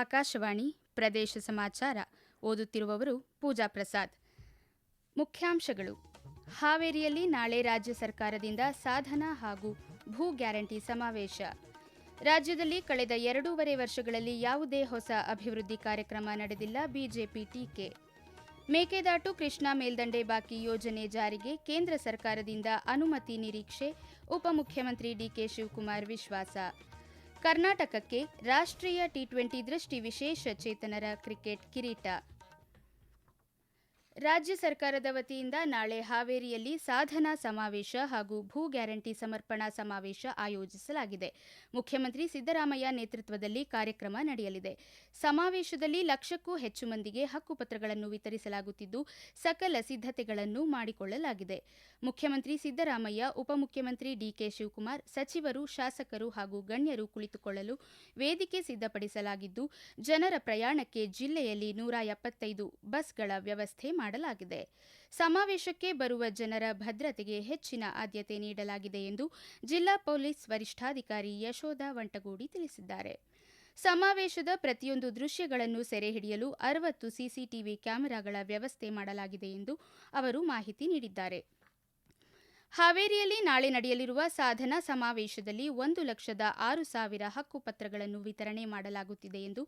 ಆಕಾಶವಾಣಿ ಪ್ರದೇಶ ಸಮಾಚಾರ ಓದುತ್ತಿರುವವರು ಪೂಜಾ ಪ್ರಸಾದ್. ಮುಖ್ಯಾಂಶಗಳು. ಹಾವೇರಿಯಲ್ಲಿ ನಾಳೆ ರಾಜ್ಯ ಸರ್ಕಾರದಿಂದ ಸಾಧನ ಹಾಗೂ ಭೂ ಗ್ಯಾರಂಟಿ ಸಮಾವೇಶ. ರಾಜ್ಯದಲ್ಲಿ ಕಳೆದ ಎರಡೂವರೆ ವರ್ಷಗಳಲ್ಲಿ ಯಾವುದೇ ಹೊಸ ಅಭಿವೃದ್ಧಿ ಕಾರ್ಯಕ್ರಮ ನಡೆದಿಲ್ಲ ಬಿಜೆಪಿ ಟೀಕೆ. ಮೇಕೆದಾಟು ಕೃಷ್ಣಾ ಮೇಲ್ದಂಡೆ ಬಾಕಿ ಯೋಜನೆ ಜಾರಿಗೆ ಕೇಂದ್ರ ಸರ್ಕಾರದಿಂದ ಅನುಮತಿ ನಿರೀಕ್ಷೆ, ಉಪಮುಖ್ಯಮಂತ್ರಿ ಡಿಕೆ ಶಿವಕುಮಾರ್ ವಿಶ್ವಾಸ. ಕರ್ನಾಟಕಕ್ಕೆ ರಾಷ್ಟ್ರೀಯ ಟಿ ಟ್ವೆಂಟಿ ದೃಷ್ಟಿ ವಿಶೇಷ ಚೇತನರ ಕ್ರಿಕೆಟ್ ಕಿರೀಟ. ರಾಜ್ಯ ಸರ್ಕಾರದ ವತಿಯಿಂದ ನಾಳೆ ಹಾವೇರಿಯಲ್ಲಿ ಸಾಧನಾ ಸಮಾವೇಶ ಹಾಗೂ ಭೂ ಗ್ಯಾರಂಟಿ ಸಮರ್ಪಣಾ ಸಮಾವೇಶ ಆಯೋಜಿಸಲಾಗಿದೆ. ಮುಖ್ಯಮಂತ್ರಿ ಸಿದ್ದರಾಮಯ್ಯ ನೇತೃತ್ವದಲ್ಲಿ ಕಾರ್ಯಕ್ರಮ ನಡೆಯಲಿದೆ. ಸಮಾವೇಶದಲ್ಲಿ ಲಕ್ಷಕ್ಕೂ ಹೆಚ್ಚು ಮಂದಿಗೆ ಹಕ್ಕುಪತ್ರಗಳನ್ನು ವಿತರಿಸಲಾಗುತ್ತಿದ್ದು, ಸಕಲ ಸಿದ್ಧತೆಗಳನ್ನು ಮಾಡಿಕೊಳ್ಳಲಾಗಿದೆ. ಮುಖ್ಯಮಂತ್ರಿ ಸಿದ್ದರಾಮಯ್ಯ, ಉಪಮುಖ್ಯಮಂತ್ರಿ ಡಿಕೆ ಶಿವಕುಮಾರ್, ಸಚಿವರು, ಶಾಸಕರು ಹಾಗೂ ಗಣ್ಯರು ಕುಳಿತುಕೊಳ್ಳಲು ವೇದಿಕೆ ಸಿದ್ಧಪಡಿಸಲಾಗಿದ್ದು, ಜನರ ಪ್ರಯಾಣಕ್ಕೆ ಜಿಲ್ಲೆಯಲ್ಲಿ ನೂರ ಎಪ್ಪತ್ತೈದು ಬಸ್ಗಳ ವ್ಯವಸ್ಥೆ ಮಾಡಲಾಗಿದೆ. ಸಮಾವೇಶಕ್ಕೆ ಬರುವ ಜನರ ಭದ್ರತೆಗೆ ಹೆಚ್ಚಿನ ಆದ್ಯತೆ ನೀಡಲಾಗಿದೆ ಎಂದು ಜಿಲ್ಲಾ ಪೊಲೀಸ್ ವರಿಷ್ಠಾಧಿಕಾರಿ ಯಶೋಧ ವಂಟಗೂಡಿ ತಿಳಿಸಿದ್ದಾರೆ. ಸಮಾವೇಶದ ಪ್ರತಿಯೊಂದು ದೃಶ್ಯಗಳನ್ನು ಸೆರೆ ಹಿಡಿಯಲು ಅರವತ್ತು ಸಿಸಿಟಿವಿ ಕ್ಯಾಮೆರಾಗಳ ವ್ಯವಸ್ಥೆ ಮಾಡಲಾಗಿದೆ ಎಂದು ಅವರು ಮಾಹಿತಿ ನೀಡಿದ್ದಾರೆ. ಹಾವೇರಿಯಲ್ಲಿ ನಾಳೆ ನಡೆಯಲಿರುವ ಸಾಧನಾ ಸಮಾವೇಶದಲ್ಲಿ ಒಂದು ಲಕ್ಷದ ಆರು ಸಾವಿರ ಹಕ್ಕುಪತ್ರಗಳನ್ನು ವಿತರಣೆ ಮಾಡಲಾಗುತ್ತಿದೆ ಎಂದು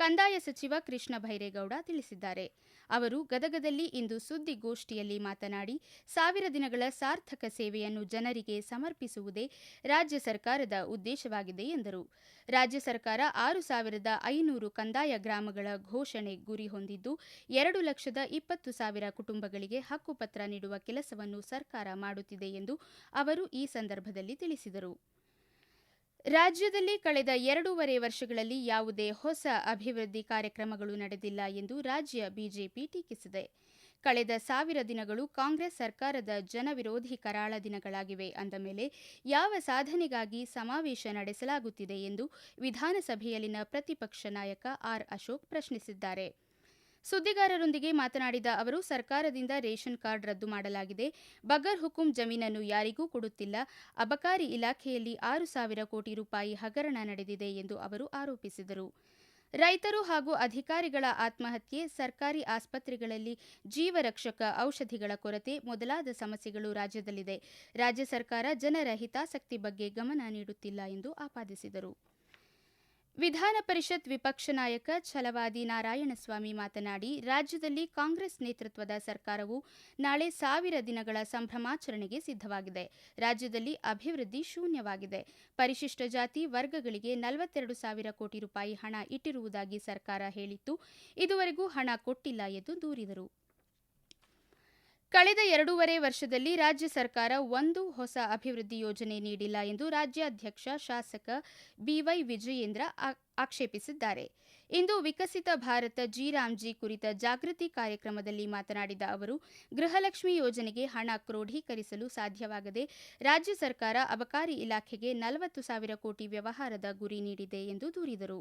ಕಂದಾಯ ಸಚಿವ ಕೃಷ್ಣ ಭೈರೇಗೌಡ ತಿಳಿಸಿದ್ದಾರೆ. ಅವರು ಗದಗದಲ್ಲಿ ಇಂದು ಸುದ್ದಿಗೋಷ್ಠಿಯಲ್ಲಿ ಮಾತನಾಡಿ, ಸಾವಿರ ದಿನಗಳ ಸಾರ್ಥಕ ಸೇವೆಯನ್ನು ಜನರಿಗೆ ಸಮರ್ಪಿಸುವುದೇ ರಾಜ್ಯ ಸರ್ಕಾರದ ಉದ್ದೇಶವಾಗಿದೆ ಎಂದರು. ರಾಜ್ಯ ಸರ್ಕಾರ ಆರು ಸಾವಿರದ ಐನೂರು ಕಂದಾಯ ಗ್ರಾಮಗಳ ಘೋಷಣೆ ಗುರಿ ಹೊಂದಿದ್ದು, ಎರಡು ಲಕ್ಷದ ಇಪ್ಪತ್ತು ಸಾವಿರ ಕುಟುಂಬಗಳಿಗೆ ಹಕ್ಕುಪತ್ರ ನೀಡುವ ಕೆಲಸವನ್ನು ಸರ್ಕಾರ ಮಾಡುತ್ತಿದೆ ಎಂದು ಅವರು ಈ ಸಂದರ್ಭದಲ್ಲಿ ತಿಳಿಸಿದರು. ರಾಜ್ಯದಲ್ಲಿ ಕಳೆದ ಎರಡೂವರೆ ವರ್ಷಗಳಲ್ಲಿ ಯಾವುದೇ ಹೊಸ ಅಭಿವೃದ್ಧಿ ಕಾರ್ಯಕ್ರಮಗಳು ನಡೆದಿಲ್ಲ ಎಂದು ರಾಜ್ಯ ಬಿಜೆಪಿ ಟೀಕಿಸಿದೆ. ಕಳೆದ ಸಾವಿರ ದಿನಗಳು ಕಾಂಗ್ರೆಸ್ ಸರ್ಕಾರದ ಜನವಿರೋಧಿ ಕರಾಳ ದಿನಗಳಾಗಿವೆ ಅಂದ ಮೇಲೆ ಯಾವ ಸಾಧನೆಗಾಗಿ ಸಮಾವೇಶ ನಡೆಸಲಾಗುತ್ತಿದೆ ಎಂದು ವಿಧಾನಸಭೆಯಲ್ಲಿನ ಪ್ರತಿಪಕ್ಷ ನಾಯಕ ಆರ್ ಅಶೋಕ್ ಪ್ರಶ್ನಿಸಿದ್ದಾರೆ. ಸುದ್ದಿಗಾರರೊಂದಿಗೆ ಮಾತನಾಡಿದ ಅವರು, ಸರ್ಕಾರದಿಂದ ರೇಷನ್ ಕಾರ್ಡ್ ರದ್ದು ಮಾಡಲಾಗಿದೆ. ಬಗರ್ ಹುಕುಂ ಜಮೀನನ್ನು ಯಾರಿಗೂ ಕೊಡುತ್ತಿಲ್ಲ. ಅಬಕಾರಿ ಇಲಾಖೆಯಲ್ಲಿ ಆರು ಸಾವಿರ ಕೋಟಿ ರೂಪಾಯಿ ಹಗರಣ ನಡೆದಿದೆ ಎಂದು ಅವರು ಆರೋಪಿಸಿದರು. ರೈತರು ಹಾಗೂ ಅಧಿಕಾರಿಗಳ ಆತ್ಮಹತ್ಯೆ, ಸರ್ಕಾರಿ ಆಸ್ಪತ್ರೆಗಳಲ್ಲಿ ಜೀವರಕ್ಷಕ ಔಷಧಿಗಳ ಕೊರತೆ ಮೊದಲಾದ ಸಮಸ್ಯೆಗಳು ರಾಜ್ಯದಲ್ಲಿದೆ. ರಾಜ್ಯ ಸರ್ಕಾರ ಜನರ ಹಿತಾಸಕ್ತಿ ಬಗ್ಗೆ ಗಮನ ನೀಡುತ್ತಿಲ್ಲ ಎಂದು ಆಪಾದಿಸಿದರು. ವಿಧಾನ ಪರಿಷತ್ ವಿಪಕ್ಷ ನಾಯಕ ಛಲವಾದಿ ನಾರಾಯಣಸ್ವಾಮಿ ಮಾತನಾಡಿ, ರಾಜ್ಯದಲ್ಲಿ ಕಾಂಗ್ರೆಸ್ ನೇತೃತ್ವದ ಸರ್ಕಾರವು ನಾಳೆ ಸಾವಿರ ದಿನಗಳ ಸಂಭ್ರಮಾಚರಣೆಗೆ ಸಿದ್ಧವಾಗಿದೆ. ರಾಜ್ಯದಲ್ಲಿ ಅಭಿವೃದ್ಧಿ ಶೂನ್ಯವಾಗಿದೆ. ಪರಿಶಿಷ್ಟ ಜಾತಿ ವರ್ಗಗಳಿಗೆ ನಲವತ್ತೆರಡು ಸಾವಿರ ಕೋಟಿ ರೂಪಾಯಿ ಹಣ ಇಟ್ಟಿರುವುದಾಗಿ ಸರ್ಕಾರ ಹೇಳಿತ್ತು. ಇದುವರೆಗೂ ಹಣ ಕೊಟ್ಟಿಲ್ಲ ಎಂದು ದೂರಿದರು. ಕಳೆದ ಎರಡೂವರೆ ವರ್ಷದಲ್ಲಿ ರಾಜ್ಯ ಸರ್ಕಾರ ಒಂದು ಹೊಸ ಅಭಿವೃದ್ಧಿ ಯೋಜನೆ ನೀಡಿಲ್ಲ ಎಂದು ರಾಜ್ಯಾಧ್ಯಕ್ಷ ಶಾಸಕ ಬಿವೈ ವಿಜಯೇಂದ್ರ ಆಕ್ಷೇಪಿಸಿದ್ದಾರೆ. ಇಂದು Viksit Bharat G RAM G ಕುರಿತ ಜಾಗೃತಿ ಕಾರ್ಯಕ್ರಮದಲ್ಲಿ ಮಾತನಾಡಿದ ಅವರು, ಗೃಹಲಕ್ಷ್ಮಿ ಯೋಜನೆಗೆ ಹಣ ಕ್ರೋಢೀಕರಿಸಲು ಸಾಧ್ಯವಾಗದೆ ರಾಜ್ಯ ಸರ್ಕಾರ ಅಬಕಾರಿ ಇಲಾಖೆಗೆ ನಲವತ್ತು ಸಾವಿರ ಕೋಟಿ ವ್ಯವಹಾರದ ಗುರಿ ನೀಡಿದೆ ಎಂದು ದೂರಿದರು.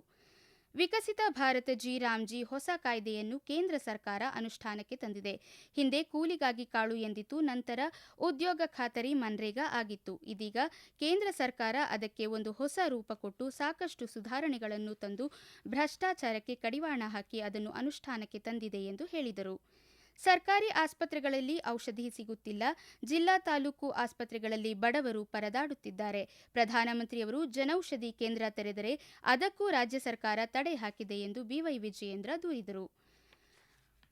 ವಿಕಸಿತ ಭಾರತ ಜಿ ರಾಮ್ಜಿ ಹೊಸ ಕಾಯ್ದೆಯನ್ನು ಕೇಂದ್ರ ಸರ್ಕಾರ ಅನುಷ್ಠಾನಕ್ಕೆ ತಂದಿದೆ. ಹಿಂದೆ ಕೂಲಿಗಾಗಿ ಕಾಳು ಎಂದಿತ್ತು ನಂತರ ಉದ್ಯೋಗ ಖಾತರಿ ಮನ್ರೇಗಾ ಆಗಿತ್ತು. ಇದೀಗ ಕೇಂದ್ರ ಸರ್ಕಾರ ಅದಕ್ಕೆ ಒಂದು ಹೊಸ ರೂಪ ಕೊಟ್ಟು ಸಾಕಷ್ಟು ಸುಧಾರಣೆಗಳನ್ನು ತಂದು ಭ್ರಷ್ಟಾಚಾರಕ್ಕೆ ಕಡಿವಾಣ ಹಾಕಿ ಅದನ್ನು ಅನುಷ್ಠಾನಕ್ಕೆ ತಂದಿದೆ ಎಂದು ಹೇಳಿದರು. ಸರ್ಕಾರಿ ಆಸ್ಪತ್ರೆಗಳಲ್ಲಿ ಔಷಧಿ ಸಿಗುತ್ತಿಲ್ಲ. ಜಿಲ್ಲಾ ತಾಲೂಕು ಆಸ್ಪತ್ರೆಗಳಲ್ಲಿ ಬಡವರು ಪರದಾಡುತ್ತಿದ್ದಾರೆ. ಪ್ರಧಾನಮಂತ್ರಿಯವರು ಜನೌಷಧಿ ಕೇಂದ್ರ ತೆರೆದರೆ ಅದಕ್ಕೂ ರಾಜ್ಯ ಸರ್ಕಾರ ತಡೆ ಹಾಕಿದೆ ಎಂದು ಬಿವೈ ವಿಜಯೇಂದ್ರ ದೂರಿದರು.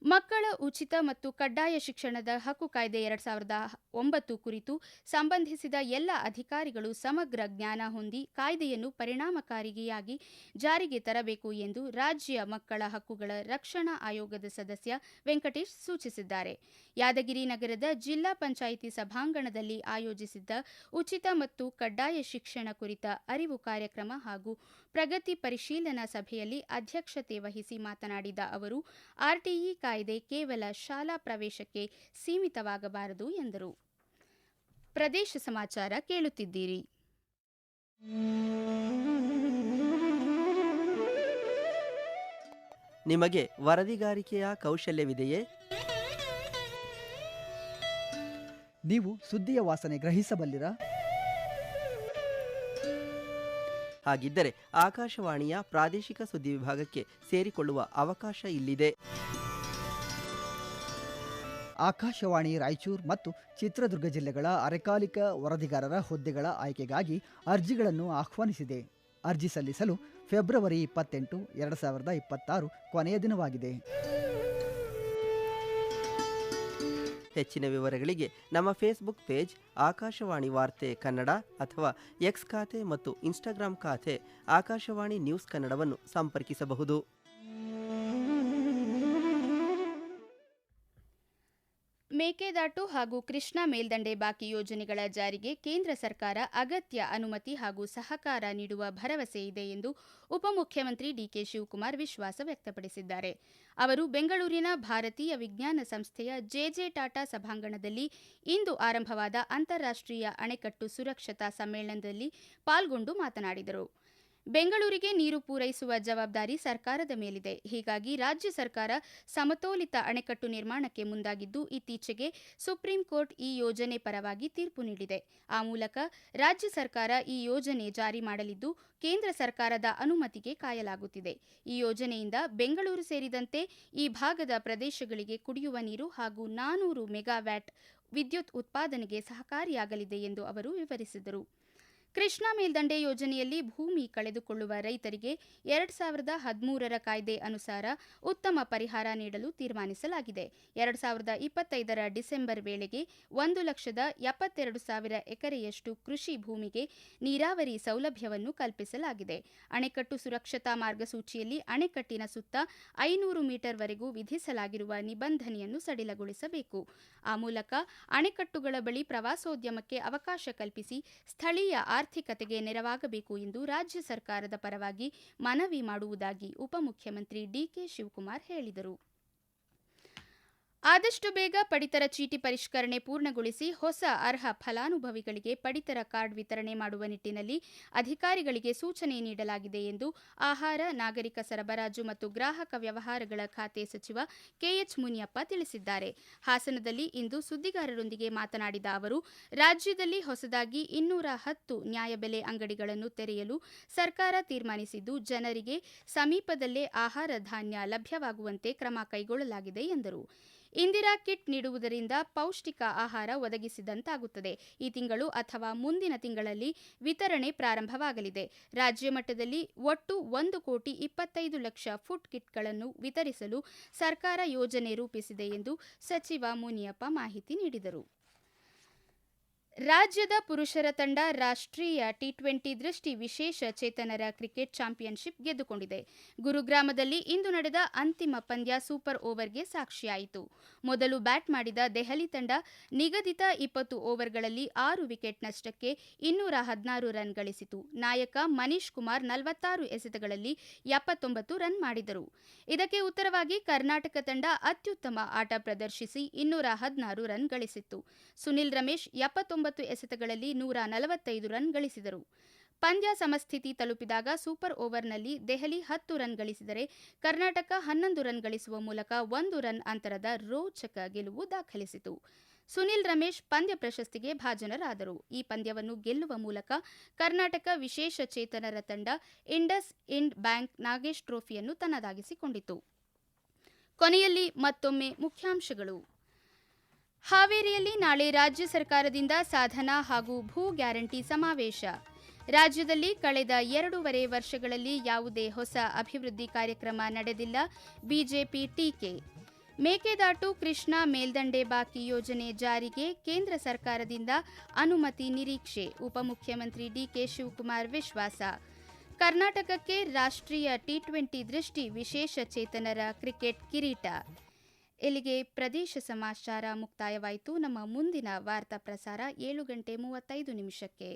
ಮಕ್ಕಳ ಉಚಿತ ಮತ್ತು ಕಡ್ಡಾಯ ಶಿಕ್ಷಣದ ಹಕ್ಕು ಕಾಯ್ದೆ ಎರಡ್ ಸಾವಿರದ ಒಂಬತ್ತು ಕುರಿತು ಸಂಬಂಧಿಸಿದ ಎಲ್ಲ ಅಧಿಕಾರಿಗಳು ಸಮಗ್ರ ಜ್ಞಾನ ಹೊಂದಿ ಕಾಯ್ದೆಯನ್ನು ಪರಿಣಾಮಕಾರಿಯಾಗಿ ಜಾರಿಗೆ ತರಬೇಕು ಎಂದು ರಾಜ್ಯ ಮಕ್ಕಳ ಹಕ್ಕುಗಳ ರಕ್ಷಣಾ ಆಯೋಗದ ಸದಸ್ಯ ವೆಂಕಟೇಶ್ ಸೂಚಿಸಿದ್ದಾರೆ. ಯಾದಗಿರಿ ನಗರದ ಜಿಲ್ಲಾ ಪಂಚಾಯಿತಿ ಸಭಾಂಗಣದಲ್ಲಿ ಆಯೋಜಿಸಿದ್ದ ಉಚಿತ ಮತ್ತು ಕಡ್ಡಾಯ ಶಿಕ್ಷಣ ಕುರಿತ ಅರಿವು ಕಾರ್ಯಕ್ರಮ ಹಾಗೂ ಪ್ರಗತಿ ಪರಿಶೀಲನಾ ಸಭೆಯಲ್ಲಿ ಅಧ್ಯಕ್ಷತೆ ವಹಿಸಿ ಮಾತನಾಡಿದ ಅವರು, ಆರ್ಟಿಇ ಕಾಯ್ದೆ ಕೇವಲ ಶಾಲಾ ಪ್ರವೇಶಕ್ಕೆ ಸೀಮಿತವಾಗಬಾರದು ಎಂದರು. ಪ್ರದೇಶ ಸಮಾಚಾರ ಕೇಳುತ್ತಿದ್ದೀರಿ. ನಿಮಗೆ ವರದಿಗಾರಿಕೆಯ ಕೌಶಲ್ಯವಿದೆಯೇ? ನೀವು ಸುದ್ದಿಯ ವಾಸನೆ ಗ್ರಹಿಸಬಲ್ಲಿರಾ? ಹಾಗಿದ್ದರೆ ಆಕಾಶವಾಣಿಯ ಪ್ರಾದೇಶಿಕ ಸುದ್ದಿ ವಿಭಾಗಕ್ಕೆ ಸೇರಿಕೊಳ್ಳುವ ಅವಕಾಶ ಇಲ್ಲಿದೆ. ಆಕಾಶವಾಣಿ, ರಾಯಚೂರು ಮತ್ತು ಚಿತ್ರದುರ್ಗ ಜಿಲ್ಲೆಗಳ ಅರೆಕಾಲಿಕ ವರದಿಗಾರರ ಹುದ್ದೆಗಳ ಆಯ್ಕೆಗಾಗಿ ಅರ್ಜಿಗಳನ್ನು ಆಹ್ವಾನಿಸಿದೆ. ಅರ್ಜಿ ಸಲ್ಲಿಸಲು ಫೆಬ್ರವರಿ ಇಪ್ಪತ್ತೆಂಟು, ಎರಡು ಸಾವಿರದ ಇಪ್ಪತ್ತಾರು ಕೊನೆಯ ದಿನವಾಗಿದೆ. ಹೆಚ್ಚಿನ ವಿವರಗಳಿಗೆ ನಮ್ಮ ಫೇಸ್ಬುಕ್ ಪೇಜ್ ಆಕಾಶವಾಣಿ ವಾರ್ತೆ ಕನ್ನಡ ಅಥವಾ ಎಕ್ಸ್ ಖಾತೆ ಮತ್ತು ಇನ್ಸ್ಟಾಗ್ರಾಂ ಖಾತೆ ಆಕಾಶವಾಣಿ ನ್ಯೂಸ್ ಕನ್ನಡವನ್ನು ಸಂಪರ್ಕಿಸಬಹುದು. ಮೇಕೆದಾಟು ಹಾಗೂ ಕೃಷ್ಣಾ ಮೇಲ್ದಂಡೆ ಬಾಕಿ ಯೋಜನೆಗಳ ಜಾರಿಗೆ ಕೇಂದ್ರ ಸರ್ಕಾರ ಅಗತ್ಯ ಅನುಮತಿ ಹಾಗೂ ಸಹಕಾರ ನೀಡುವ ಭರವಸೆ ಇದೆ ಎಂದು ಉಪಮುಖ್ಯಮಂತ್ರಿ ಡಿಕೆ ಶಿವಕುಮಾರ್ ವಿಶ್ವಾಸ ವ್ಯಕ್ತಪಡಿಸಿದ್ದಾರೆ. ಅವರು ಬೆಂಗಳೂರಿನ ಭಾರತೀಯ ವಿಜ್ಞಾನ ಸಂಸ್ಥೆಯ ಜೆಜೆ ಟಾಟಾ ಸಭಾಂಗಣದಲ್ಲಿ ಇಂದು ಆರಂಭವಾದ ಅಂತಾರಾಷ್ಟ್ರೀಯ ಅಣೆಕಟ್ಟು ಸುರಕ್ಷತಾ ಸಮ್ಮೇಳನದಲ್ಲಿ ಪಾಲ್ಗೊಂಡು ಮಾತನಾಡಿದರು. ಬೆಂಗಳೂರಿಗೆ ನೀರು ಪೂರೈಸುವ ಜವಾಬ್ದಾರಿ ಸರ್ಕಾರದ ಮೇಲಿದೆ. ಹೀಗಾಗಿ ರಾಜ್ಯ ಸರ್ಕಾರ ಸಮತೋಲಿತ ಅಣೆಕಟ್ಟು ನಿರ್ಮಾಣಕ್ಕೆ ಮುಂದಾಗಿದ್ದು, ಇತ್ತೀಚೆಗೆ ಸುಪ್ರೀಂ ಕೋರ್ಟ್ ಈ ಯೋಜನೆ ಪರವಾಗಿ ತೀರ್ಪು ನೀಡಿದೆ. ಆ ಮೂಲಕ ರಾಜ್ಯ ಸರ್ಕಾರ ಈ ಯೋಜನೆ ಜಾರಿ ಮಾಡಲಿದ್ದು, ಕೇಂದ್ರ ಸರ್ಕಾರದ ಅನುಮತಿಗೆ ಕಾಯಲಾಗುತ್ತಿದೆ. ಈ ಯೋಜನೆಯಿಂದ ಬೆಂಗಳೂರು ಸೇರಿದಂತೆ ಈ ಭಾಗದ ಪ್ರದೇಶಗಳಿಗೆ ಕುಡಿಯುವ ನೀರು ಹಾಗೂ ನಾನೂರು ಮೆಗಾವ್ಯಾಟ್ ವಿದ್ಯುತ್ ಉತ್ಪಾದನೆಗೆ ಸಹಕಾರಿಯಾಗಲಿದೆ ಎಂದು ಅವರು ವಿವರಿಸಿದರು. ಕೃಷ್ಣಾ ಮೇಲ್ದಂಡೆ ಯೋಜನೆಯಲ್ಲಿ ಭೂಮಿ ಕಳೆದುಕೊಳ್ಳುವ ರೈತರಿಗೆ ಎರಡ್ ಸಾವಿರದ ಹದಿಮೂರರ ಕಾಯ್ದೆ ಅನುಸಾರ ಉತ್ತಮ ಪರಿಹಾರ ನೀಡಲು ತೀರ್ಮಾನಿಸಲಾಗಿದೆ. ಎರಡ್ ಸಾವಿರದ ಇಪ್ಪತ್ತೈದರ ಡಿಸೆಂಬರ್ ವೇಳೆಗೆ ಒಂದು ಲಕ್ಷದ ಎಪ್ಪತ್ತೆರಡು ಸಾವಿರ ಎಕರೆಯಷ್ಟು ಕೃಷಿ ಭೂಮಿಗೆ ನೀರಾವರಿ ಸೌಲಭ್ಯವನ್ನು ಕಲ್ಪಿಸಲಾಗಿದೆ. ಅಣೆಕಟ್ಟು ಸುರಕ್ಷತಾ ಮಾರ್ಗಸೂಚಿಯಲ್ಲಿ ಅಣೆಕಟ್ಟಿನ ಸುತ್ತ ಐನೂರು ಮೀಟರ್ವರೆಗೂ ವಿಧಿಸಲಾಗಿರುವ ನಿಬಂಧನೆಯನ್ನು ಸಡಿಲಗೊಳಿಸಬೇಕು. ಆ ಮೂಲಕ ಅಣೆಕಟ್ಟುಗಳ ಬಳಿ ಪ್ರವಾಸೋದ್ಯಮಕ್ಕೆ ಅವಕಾಶ ಕಲ್ಪಿಸಿ ಸ್ಥಳೀಯ ಆರ್ಥಿಕತೆಗೆ ನೆರವಾಗಬೇಕು ಎಂದು ರಾಜ್ಯ ಸರ್ಕಾರದ ಪರವಾಗಿ ಮನವಿ ಮಾಡುವುದಾಗಿ ಉಪಮುಖ್ಯಮಂತ್ರಿ ಡಿಕೆ ಶಿವಕುಮಾರ್ ಹೇಳಿದರು. ಆದಷ್ಟು ಬೇಗ ಪಡಿತರ ಚೀಟಿ ಪರಿಷ್ಕರಣೆ ಪೂರ್ಣಗೊಳಿಸಿ ಹೊಸ ಅರ್ಹ ಫಲಾನುಭವಿಗಳಿಗೆ ಪಡಿತರ ಕಾರ್ಡ್ ವಿತರಣೆ ಮಾಡುವ ನಿಟ್ಟಿನಲ್ಲಿ ಅಧಿಕಾರಿಗಳಿಗೆ ಸೂಚನೆ ನೀಡಲಾಗಿದೆ ಎಂದು ಆಹಾರ, ನಾಗರಿಕ ಸರಬರಾಜು ಮತ್ತು ಗ್ರಾಹಕ ವ್ಯವಹಾರಗಳ ಖಾತೆ ಸಚಿವ ಕೆಎಚ್ ಮುನಿಯಪ್ಪ ತಿಳಿಸಿದ್ದಾರೆ. ಹಾಸನದಲ್ಲಿ ಇಂದು ಸುದ್ದಿಗಾರರೊಂದಿಗೆ ಮಾತನಾಡಿದ ಅವರು, ರಾಜ್ಯದಲ್ಲಿ ಹೊಸದಾಗಿ ಇನ್ನೂರ ಹತ್ತು ನ್ಯಾಯಬೆಲೆ ಅಂಗಡಿಗಳನ್ನು ತೆರೆಯಲು ಸರ್ಕಾರ ತೀರ್ಮಾನಿಸಿದ್ದು, ಜನರಿಗೆ ಸಮೀಪದಲ್ಲೇ ಆಹಾರ ಧಾನ್ಯ ಲಭ್ಯವಾಗುವಂತೆ ಕ್ರಮ ಕೈಗೊಳ್ಳಲಾಗಿದೆ ಎಂದರು. ಇಂದಿರಾ ಕಿಟ್ ನೀಡುವುದರಿಂದ ಪೌಷ್ಟಿಕ ಆಹಾರ ಒದಗಿಸಿದಂತಾಗುತ್ತದೆ. ಈ ತಿಂಗಳು ಅಥವಾ ಮುಂದಿನ ತಿಂಗಳಲ್ಲಿ ವಿತರಣೆ ಪ್ರಾರಂಭವಾಗಲಿದೆ. ರಾಜ್ಯ ಮಟ್ಟದಲ್ಲಿ ಒಟ್ಟು ಒಂದು ಕೋಟಿ ಇಪ್ಪತ್ತೈದು ಲಕ್ಷ ಫುಡ್ ಕಿಟ್ಗಳನ್ನು ವಿತರಿಸಲು ಸರ್ಕಾರ ಯೋಜನೆ ರೂಪಿಸಿದೆ ಎಂದು ಸಚಿವ ಮುನಿಯಪ್ಪ ಮಾಹಿತಿ ನೀಡಿದರು. ರಾಜ್ಯದ ಪುರುಷರ ತಂಡ ರಾಷ್ಟ್ರೀಯ ಟಿ ಟ್ವೆಂಟಿ ದೃಷ್ಟಿ ವಿಶೇಷ ಚೇತನರ ಕ್ರಿಕೆಟ್ ಚಾಂಪಿಯನ್ಶಿಪ್ ಗೆದ್ದುಕೊಂಡಿದೆ. ಗುರುಗ್ರಾಮದಲ್ಲಿ ಇಂದು ನಡೆದ ಅಂತಿಮ ಪಂದ್ಯ ಸೂಪರ್ ಓವರ್ಗೆ ಸಾಕ್ಷಿಯಾಯಿತು. ಮೊದಲು ಬ್ಯಾಟ್ ಮಾಡಿದ ದೆಹಲಿ ತಂಡ ನಿಗದಿತ ಇಪ್ಪತ್ತು ಓವರ್ಗಳಲ್ಲಿ ಆರು ವಿಕೆಟ್ ನಷ್ಟಕ್ಕೆ ಇನ್ನೂರ ಹದಿನಾರು ರನ್ ಗಳಿಸಿತು. ನಾಯಕ ಮನೀಶ್ ಕುಮಾರ್ ನಲವತ್ತಾರು ಎಸೆತಗಳಲ್ಲಿ ಎಪ್ಪತ್ತೊಂಬತ್ತು ರನ್ ಮಾಡಿದರು. ಇದಕ್ಕೆ ಉತ್ತರವಾಗಿ ಕರ್ನಾಟಕ ತಂಡ ಅತ್ಯುತ್ತಮ ಆಟ ಪ್ರದರ್ಶಿಸಿ ಇನ್ನೂರ ಹದಿನಾರು ರನ್ ಗಳಿಸಿತ್ತು. ಸುನಿಲ್ ರಮೇಶ್ ಎಪ್ಪತ್ತೊಂಬತ್ತು ಎಸೆತಗಳಲ್ಲಿ ನೂರ ನಲವತ್ತೈದು ರನ್ ಗಳಿಸಿದರು. ಪಂದ್ಯ ಸಮಸ್ಥಿತಿ ತಲುಪಿದಾಗ ಸೂಪರ್ ಓವರ್ನಲ್ಲಿ ದೆಹಲಿ ಹತ್ತು ರನ್ ಗಳಿಸಿದರೆ ಕರ್ನಾಟಕ ಹನ್ನೊಂದು ರನ್ ಗಳಿಸುವ ಮೂಲಕ ಒಂದು ರನ್ ಅಂತರದ ರೋಚಕ ಗೆಲುವು ದಾಖಲಿಸಿತು. ಸುನಿಲ್ ರಮೇಶ್ ಪಂದ್ಯ ಪ್ರಶಸ್ತಿಗೆ ಭಾಜನರಾದರು. ಈ ಪಂದ್ಯವನ್ನು ಗೆಲ್ಲುವ ಮೂಲಕ ಕರ್ನಾಟಕ ವಿಶೇಷ ಚೇತನರ ತಂಡ ಇಂಡಸ್ ಇಂಡ್ ಬ್ಯಾಂಕ್ ನಾಗೇಶ್ ಟ್ರೋಫಿಯನ್ನು ತನ್ನದಾಗಿಸಿಕೊಂಡಿತು. ಕೊನೆಯಲ್ಲಿ ಮತ್ತೊಮ್ಮೆ ಮುಖ್ಯಾಂಶಗಳು. ಹಾವೇರಿಯಲ್ಲಿ ನಾಳೆ ರಾಜ್ಯ ಸರ್ಕಾರದಿಂದ ಸಾಧನ ಹಾಗೂ ಭೂ ಗ್ಯಾರಂಟಿ ಸಮಾವೇಶ. ರಾಜ್ಯದಲ್ಲಿ ಕಳೆದ ಎರಡೂವರೆ ವರ್ಷಗಳಲ್ಲಿ ಯಾವುದೇ ಹೊಸ ಅಭಿವೃದ್ಧಿ ಕಾರ್ಯಕ್ರಮ ನಡೆದಿಲ್ಲ ಬಿಜೆಪಿ ಟೀಕೆ. ಮೇಕೆದಾಟು ಕೃಷ್ಣಾ ಮೇಲ್ದಂಡೆ ಬಾಕಿ ಯೋಜನೆ ಜಾರಿಗೆ ಕೇಂದ್ರ ಸರ್ಕಾರದಿಂದ ಅನುಮತಿ ನಿರೀಕ್ಷೆ, ಉಪಮುಖ್ಯಮಂತ್ರಿ ಡಿಕೆ ಶಿವಕುಮಾರ್ ವಿಶ್ವಾಸ. ಕರ್ನಾಟಕಕ್ಕೆ ರಾಷ್ಟ್ರೀಯ ಟಿ ಟ್ವೆಂಟಿ ದೃಷ್ಟಿ ವಿಶೇಷ ಚೇತನರ ಕ್ರಿಕೆಟ್ ಕಿರೀಟ. ಇಲ್ಲಿಗೆ ಪ್ರದೇಶ ಸಮಾಚಾರ ಮುಕ್ತಾಯವಾಯಿತು. ನಮ್ಮ ಮುಂದಿನ ವಾರ್ತಾ ಪ್ರಸಾರ ಏಳು ಗಂಟೆ ಮೂವತ್ತೈದು ನಿಮಿಷಕ್ಕೆ.